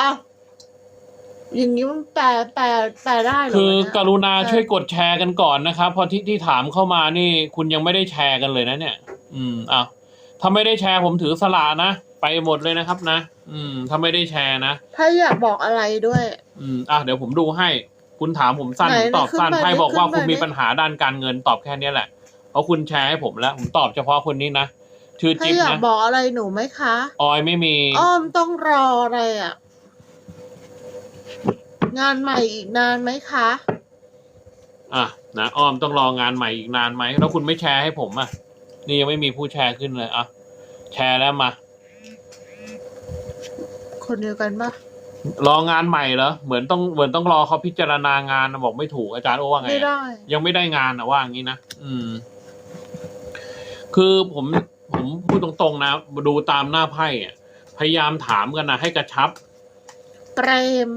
อ้าวอย่างนี้มันแปลแปลแปลได้เหรอคือวะกเนี่ยรุณาเออช่วยกดแชร์กันก่อนนะครับเพอที่ที่ถามเข้ามานี่ คุณยังไม่ได้แชร์กันเลยนะเนี่ย อืมอ้าวถ้าไม่ได้แชร์ผมถือสละนะไปหมดเลยนะครับนะอืม ถ้าไม่ได้แชร์นะถ้าอยากบอกอะไรด้วย อืมอะเดี๋ยวผมดูให้ คุณถามผมสั้นไหนผมตอบสั้นขึ้นมาไพ่ดิบอกว่าขึ้นมาคุณมีดิ ปัญหาด้านการเงินตอบแค่เนี้ยแหละเพราะคุณแชร์ให้ผมแล้ว ผมตอบเฉพาะคนนี้นะชื่อถ้าจิ๊บอยากนะบอกอะไรหนูไหมคะ ออยไม่มี อ้อมต้องรออะไรอะ งานใหม่อีกนานไหมคะ อะนะอ้อมต้องรองานใหม่อีกนานไหมแล้วคุณไม่แชร์ให้ผมอะ นี่ยังไม่มีผู้แชร์ขึ้นเลยอะแชร์แล้วมา คนเดียวกันปะรองานใหม่เหรอเหมือนต้องเหมือนต้องรอเขาพิจารณางานนะบอกไม่ถูกอาจารย์โอว่าไงไม่อะได้ ยังไม่ได้งานอะว่าอย่างนี้นะอืม คือผมผมพูดตรงๆนะดูตามหน้าไพ่อะพยายามถามกันนะให้กระชับ เปรม